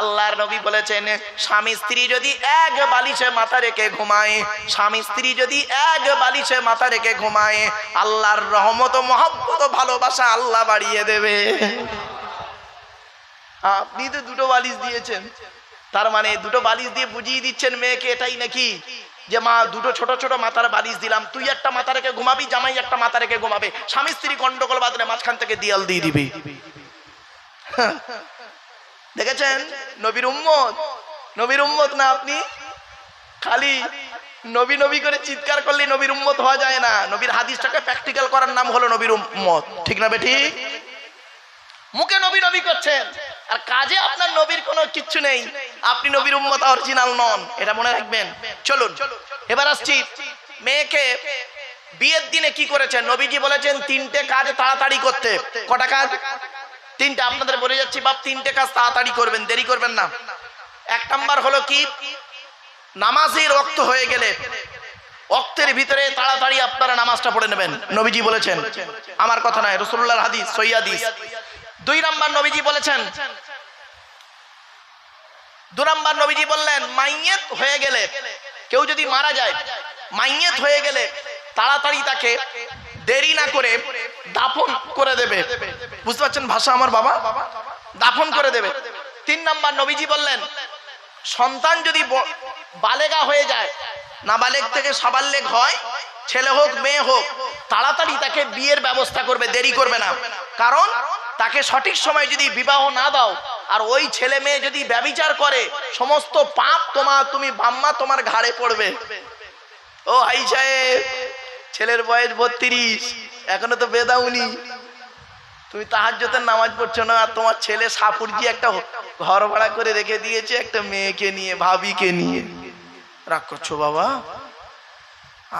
আল্লাহর নবী বলেছেন, স্বামী স্ত্রী যদি এক বালিশে মাথা রেখে ঘুমায়, স্বামী স্ত্রী যদি এক বালিশে মাথা রেখে ঘুমায়, আল্লাহর রহমত মহব্বত ভালোবাসা আল্লাহ বাড়িয়ে দেবে। আপনি তো দুটো বালিশ দিয়েছেন। তার মানে দুটো বালিশ দিয়ে বুঝিয়ে দিচ্ছেন মেয়েকে এটাই নাকি? যে মা, দুটো ছোট ছোট মাথার বালিশ দিলাম, তুই একটা মাথা রেখে ঘুমাবি, জামাই একটা মাথা রেখে ঘুমাবে। স্বামী স্ত্রী গন্ডগোল বাদলে মাঝখান থেকে দিয়াল দিয়ে দিবি। দেখেছেন? নবীর উম্মত। নবীর উম্মত না আপনি? খালি নবী নবী করে চিৎকার করলে নবীর উম্মত হওয়া যায় না। নবীর হাদিসটাকে প্র্যাকটিক্যাল করার নাম হলো নবীর উম্মত। ঠিক না বেটি মুখে নবী নবী করছেন। আর কাজে আপনার নবীর কোনো কিচ্ছু নেই। আপনি নবীর উম্মত অরিজিনাল নন। এটা মনে রাখবেন। চলুন। এবার আসছি মেয়েকে বিয়ের দিনে কি করেছেন? নবীজি বলেছেন, তিনটে কাজ তাড়াতাড়ি করতে। কটা কাজ? তিনটে আপনাদের বলে যাচ্ছি, বাপ, তিনটে কাজ তাড়াতাড়ি করবেন, দেরি করবেন না। এক নাম্বার হলো কি? নামাজের রক্ত হয়ে গেলে অক্তের ভিতরে তাড়াতাড়ি আপনারা নামাজটা পড়ে নেবেন, নবীজি বলেছেন। আমার কথা নয় রসুল্লাহর হাদিস সৈয়াদিস দুই নাম্বার নবীজি বলেছেন, দু নাম্বার নবীজি বললেন, মাইয়েত হয়ে গেলে, কেউ যদি মারা যায়, মাইয়েত হয়ে গেলে, তাড়াতাড়ি তাকে দেরি না করে দাফন করে দেবে। বুঝতে পারছেন ভাষা আমার বাবা? দাফন করে দেবে। তিন নাম্বার নবীজি বললেন, সন্তান যদি বালেগা হয়ে যায়, নাবালেগ থেকে সাবাল্লেগ হয়, ছেলে হোক, মেয়ে হোক, তাড়াতাড়ি তাকে বিয়ের ব্যবস্থা করবে, দেরি করবে না। কারণ তাকে সঠিক সময় যদি বিবাহ না দাও, আর ওই ছেলে মেয়ে যদি ব্যবিচার করে, সমস্ত পাপ তোমার তুমি বাম্মা তোমার ঘাড়ে পড়বে। ও হাই সাহেব ছেলের বয়স বত্রিশ, এখনও তো বেদাউনি। তুমি তাহাজ্জতের নামাজ পড়ছো না, আর তোমার ছেলে সাপুরজি একটা ঘর ভাড়া করে রেখে দিয়েছে একটা মেয়েকে নিয়ে, ভাবিকে নিয়ে। রাগ করছ বাবা?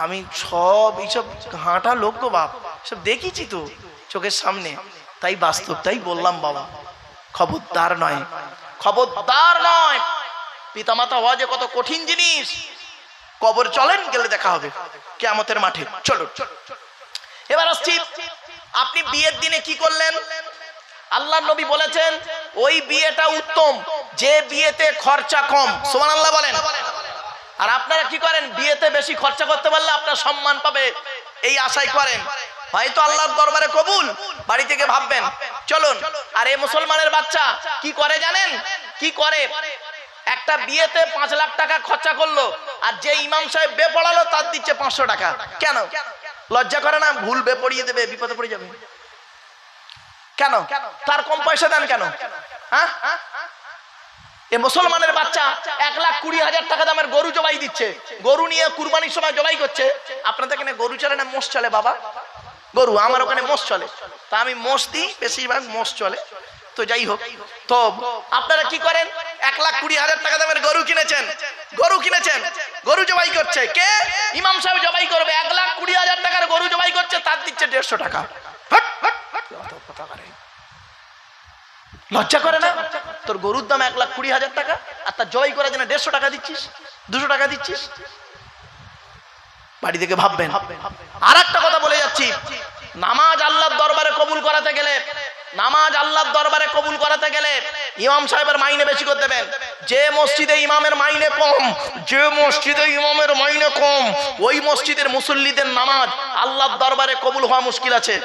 আমি সব এইসব ঘাঁটা লোক গো বাপ, সব দেখেছি তো চোখের সামনে। তাই বাস্তব, তাই বললাম বাবা, খবরদার নয় খবরদার নয়। পিতামাতা হওয়া যে কত কঠিন জিনিস কবর চলেন, গেলে দেখা হবে। কেয়ামতের মাঠে। চলো এবার আসছি, আপনি বিয়ের দিনে কি করলেন? আল্লাহ নবী বলেছেন, ওই বিয়েটা উত্তম, যে বিয়েতে খরচা কম। সোমান আল্লাহ বলেন। আর আপনারা কি করেন? বিয়েতে বেশি খরচা করতে পারলে আপনার সম্মান পাবে। এই আশাই করেন। হয়তো আল্লাহর দরবারে কবুল, বাড়ি থেকে ভাববেন, চলুন। আর এই মুসলমানের বাচ্চা কি করে জানেন? কি করে? একটা বিয়েতে পাঁচ লাখ টাকা খরচা করল, আর যে ইমাম সাহেব বে পড়ালো, তার দিচ্ছে পাঁচশো টাকা। কেন? লজ্জা করে না? ভুল বে পড়িয়ে দেবে, বিপদে পড়ে যাবে। কেন? তার কম পয়সা দেন কেন? হ্যাঁ? এ মুসলমানের বাচ্চা এক লাখ কুড়ি হাজার টাকা দামের গরু জবাই দিচ্ছে। গরু নিয়ে কুরবানির সময় জবাই করছে। আপনাদের এখানে গরু চলে না মোষ চলে, বাবা? গরু, আমার ওখানে মোষ চলে। তা আমি মোষ দিই, বেশিরভাগ মোষ চলে। তো যাই হোক, তো আপনারা কি করেন? এক লাখ কুড়ি হাজার টাকা দামের গরু কিনেছেন। গরু কিনেছেন। গরু জবাই করছে। কে? ইমাম সাহেব জবাই করবে। এক লাখ কুড়ি হাজার টাকার গরু জবাই করছে, তার দিচ্ছে দেড়শো টাকা। লজ্জা করে না? তোর গরুর দাম এক লাখ কুড়ি হাজার টাকা, আর তার জবাই করার জন্য দেড়শো টাকা দিচ্ছিস? দুশো টাকা দিচ্ছিস? বাড়ি থেকে ভাববেন। আর একটা কথা বলে যাচ্ছি। নামাজ আল্লাহর দরবারে কবুল করাতে গেলে নামাজ আল্লাহর দরবারে কবুল করাতে গেলে ইমাম সাহেবের মাইনে বেশি করে দেবেন। যে মসজিদে ইমামের মাইনে কম, যে মসজিদে ইমামের মাইনে কম, ওই মসজিদের মুসল্লিদের নামাজ আল্লাহর দরবারে কবুল হওয়া মুশকিল আছে।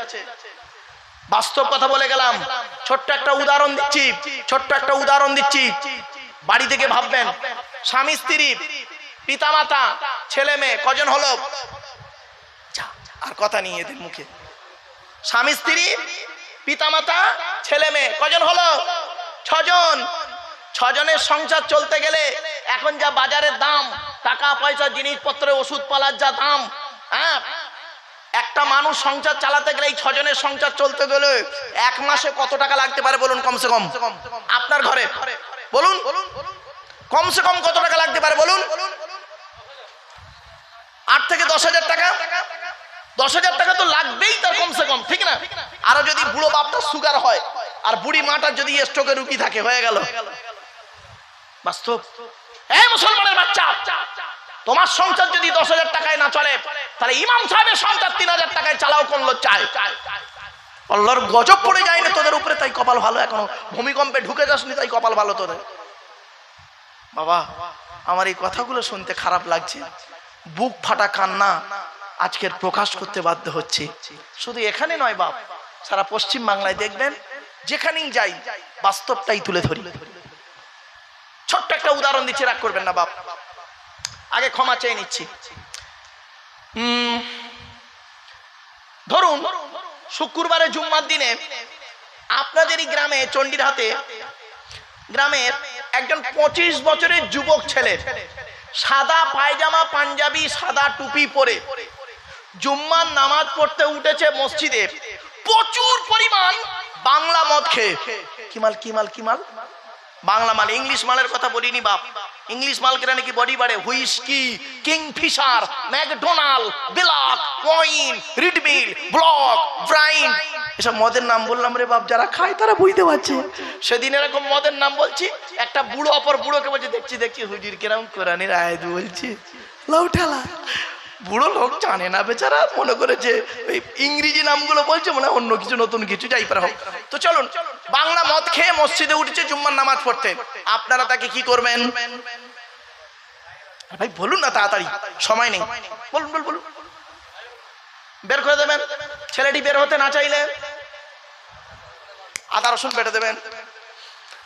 বাস্তব কথা বলে গেলাম, ছোট্ট একটা উদাহরণ দিচ্ছি, ছোট্ট একটা উদাহরণ দিচ্ছি। বাড়ি থেকে ভাববেন, স্বামী, স্ত্রী, পিতামাতা, ছেলে মেয়ে, কজন হলো? আর কথা নিয়ে এদের মুখে। স্বামী, স্ত্রী পিতামাতা, ছেলে মেয়ে, কজন হলো? ছজন। ছজনের সংসার চলতে গেলে এখন যা বাজারের দাম, টাকা, পয়সা জিনিসপত্রের ওষুধ পালার যা দাম হ্যাঁ? একটা মানুষ সংসার চালাতে গেলে এই ছজনের সংসার চলতে গেলে এক মাসে কত টাকা লাগতে পারে বলুন কমসে কম? আপনার ঘরে। বলুন। কমসে কম কত টাকা লাগতে পারে বলুন? আট থেকে দশ হাজার টাকা? দশ হাজার টাকা তো লাগবেই তার কমসে কম, ঠিক না? আরও যদি বুড়ো বাপটার সুগার হয়, আর বুড়ি মাটার যদি স্ট্রোকে রুগী থাকে, হয়ে গেল। বাস্তব। এই মুসলমানের বাচ্চা, তোমার সংসার যদি দশ হাজার টাকায় না চলে, তাহলে ইমাম সাহেবের সংসার তিন হাজার টাকায় চালাও করল চায়? আল্লাহর গজব পড়ে যায় না তোদের উপরে, তাই কপাল ভালো এখনও। ভূমিকম্পে ঢুকে যাসনি, তাই কপাল ভালো তোদের। বাবা, আমার এই কথাগুলো শুনতে খারাপ লাগছে। বুক ফাটা কান্না। আজকের প্রকাশ করতে বাধ্য হচ্ছে। শুধু এখানে নয় বাপ, সারা পশ্চিম বাংলায় দেখবেন, যেখানেই যাই, বাস্তবটাই তুলে ধরি। ছোট্ট একটা উদাহরণ দিচ্ছি, রাগ করবেন না বাপ। আগে ক্ষমা চেয়ে নিচ্ছি। ধরুন, শুক্রবারে জুম্মার দিনে আপনাদেরই গ্রামে চণ্ডীর হাতে গ্রামের একজন পঁচিশ বছরের যুবক ছেলে সাদা পায়জামা, পাঞ্জাবি, সাদা টুপি পরে জুম্মার নামাজ পড়তে উঠেছে মসজিদে। প্রচুর পরিমাণ বাংলা মদ খেয়ে। কিমাল কিমাল কিমাল বাংলা মাল, ইংলিশ মালের কথা বলিনি বাপ। ইংলিশ মাল কেনা নাকি বডি বাড়ে? Whisky, Kingfisher, McDonald black wine রিডমিল ব্লক, ব্রাইন। এসব মদের নাম বললাম রে বাপ, যারা খায় তারা বুঝতে পারছে। সেদিন এরকম মদের নাম বলছি, একটা বুড়ো অপর বুড়োকে বলছে, দেখছি দেখছি হুজুর কিরম কোরআনের আয়াত বলছে। লাউ ঠেলা বুড়ো লোক জানে না বেচারা, মনে করেছে ওই ইংরেজি নামগুলো বলছে, মনে অন্য কিছু, নতুন কিছু যাই পারা হোক। তো চলুন, বাংলা মদ খেয়ে মসজিদে উঠেছে, জুম্মার নামাজ পড়তে। আপনারা তাকে কি করবেন? ভাই, বলুন না তাড়াতাড়ি, সময় নেই। বলুন বলুন বলুন। বের করে দেবেন। ছেলেটি বের হতে না চাইলে আদা, রসুন বেটে দেবেন।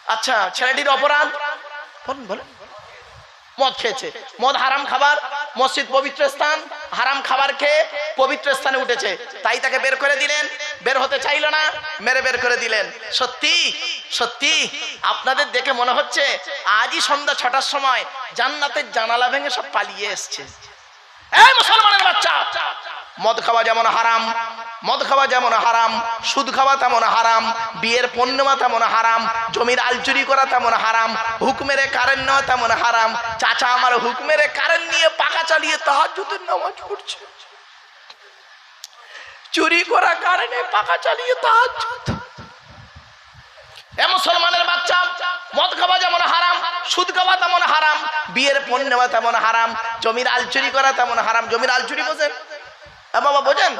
আচ্ছা ছেলেটির অপরাধ? বলুন বলুন। মদ খেয়েছে। মদ হারাম খাবার? মসজিদ পবিত্র স্থান, হারাম খাবার খেয়ে পবিত্র স্থানে উঠেছে। তাই তাকে বের করে দিলেন, বের হতে চাইল না, মেরে বের করে দিলেন। সত্যি সত্যি, আপনাদের দেখে মনে হচ্ছে আজই সন্ধ্যা ছটার সময় জান্নাতের জানালা ভেঙে সব পালিয়ে এসছে। এই মুসলমানের বাচ্চা মদ খাওয়া যেমন হারাম, মদ খাওয়া যেমন হারাম, সুদ খাওয়া তেমন হারাম, বিয়ের পণ্যমা তেমন হারাম, জমির আলচুরি করা তেমন হারাম হুকমেরে কারেন্ট নেওয়া তেমন হারাম, চাচা আমার হুকমেরে কারেন্ট নিয়ে পাকা চালিয়ে তাহাজুদের নামাজ পড়ছে। চুরি করা কারণে পাকা চালিয়ে তাহাজুদ এ মুসলমানের বাচ্চা, মদ খাওয়া যেমন হারাম, সুদ খাওয়া তেমন হারাম, বিয়ের পণ্য তেমন হারাম, জমির আলচুরি করা তেমন হারাম, জমির আলচুরি বোঝেন? এ বাবা বোঝেন?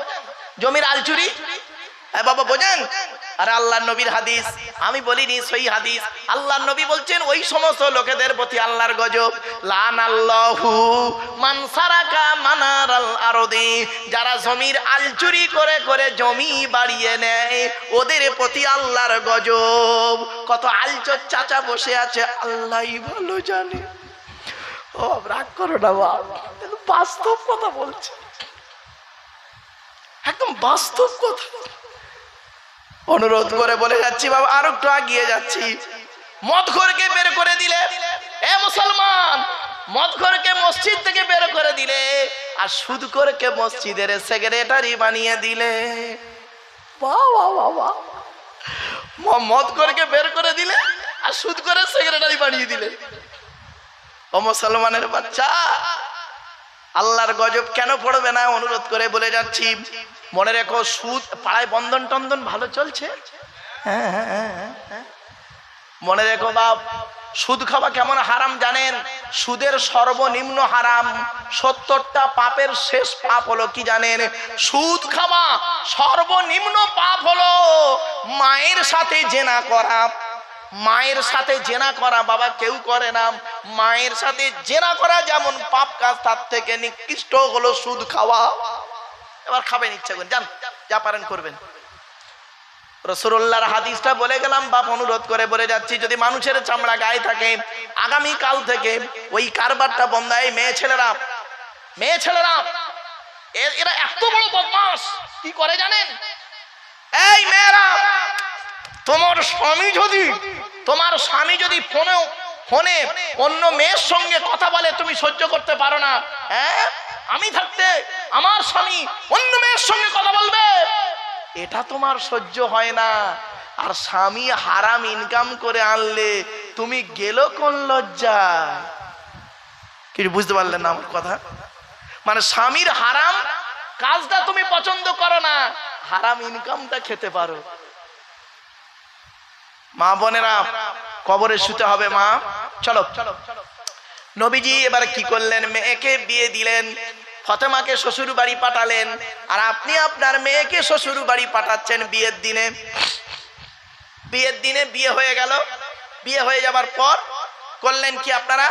জমির আলচুরি এ বাবা বোঝেন? আরে আল্লাহ নবীর হাদিস। আমি বলিনি সই হাদিস। আল্লাহ নবী বলছেন, ওই সমস্ত লোকেদের প্রতি আল্লাহর গজব। লান আল্লাহু মানসারাকা মানার আরদি। যারা জমির আলচুরি করে করে জমি বাড়িয়ে নেয়, ওদের প্রতি আল্লাহর গজব। কত আলচর চাচা বসে আছে আল্লাহই ভালো জানে। ও, রাগ করো না বাবা বাস্তব কথা বলছে। একদম বাস্তব কথা। অনুরোধ করে বলে যাচ্ছি বাবা আর একটু আগিয়ে যাচ্ছি। মদ ঘরকে বের করে দিলে এ মুসলমান মদ ঘরকে মসজিদ থেকে বের করে দিলে আর সুদ করকে মসজিদের সেক্রেটারি বানিয়ে দিলে। মদ করকে বের করে দিলে আর সুদ করে সেক্রেটারি বানিয়ে দিলে। ও মুসলমানের বাচ্চা আল্লাহর গজব কেন পড়বে না? অনুরোধ করে বলে যাচ্ছি মনে রেখো সুদ পাড়ায় বন্ধন টন্দন ভালো চলছে? হ্যাঁ, হ্যাঁ, হ্যাঁ। মনে রেখো বাপ সুদ খাওয়া কেমন হারাম জানেন? সুদের সর্বনিম্ন হারাম সত্তরটা পাপের শেষ পাপ হলো কি জানেন? সুদ খাওয়া সর্বনিম্ন পাপ হলো মায়ের সাথে জেনা করা। মায়ের সাথে জেনা করা বাবা কেউ করে না। মায়ের সাথে জেনা করা যেমন পাপ কাজ, তার থেকে নিকৃষ্ট হলো সুদ খাওয়া। এবার খাবেন ইচ্ছা করেন যান, যা পারেন করবেন। রসুল্লাহর হাদিসটা বলে গেলাম, বাপ অনুরোধ করে বলে যাচ্ছি, যদি মানুষের চামড়া গায়ে থাকে, আগামী কাল থেকে ওই কারবারটা বন্ধ, এই মেয়ে ছেলেরা মেয়ে ছেলেরা এরা এত বড় বদমাস কি করে জানেন? এই মেয়েরা তোমার স্বামী যদি, তোমার স্বামী যদি ফোনে ফোনে অন্য মেয়ের সঙ্গে কথা বলে, তুমি সহ্য করতে পারো না। হ্যাঁ? আমি থাকতে আমার স্বামী অন্য মেয়ের সঙ্গে কথা বলবে? এটা তোমার সহ্য হয় না। আর স্বামী হারাম ইনকাম করে আনলে তুমি গেল কোন লজ্জা কিছু বুঝতে পারলেন না আমার কথা? মানে স্বামীর হারাম কাজটা তুমি পছন্দ করো না, হারাম ইনকামটা খেতে পারো। মা বোনেরা, কবরে শুতে হবে মা। চলো। নবীজি এবার কি করলেন? মেয়েকে বিয়ে দিলেন, ফতেমাকে শ্বশুর বাড়ি পাঠালেন, আর আপনি আপনার মেয়েকে শ্বশুর বাড়ি পাঠাচ্ছেন বিয়ের দিনে। বিয়ের দিনে বিয়ে হয়ে গেল। বিয়ে হয়ে যাবার পর করলেন কি আপনারা?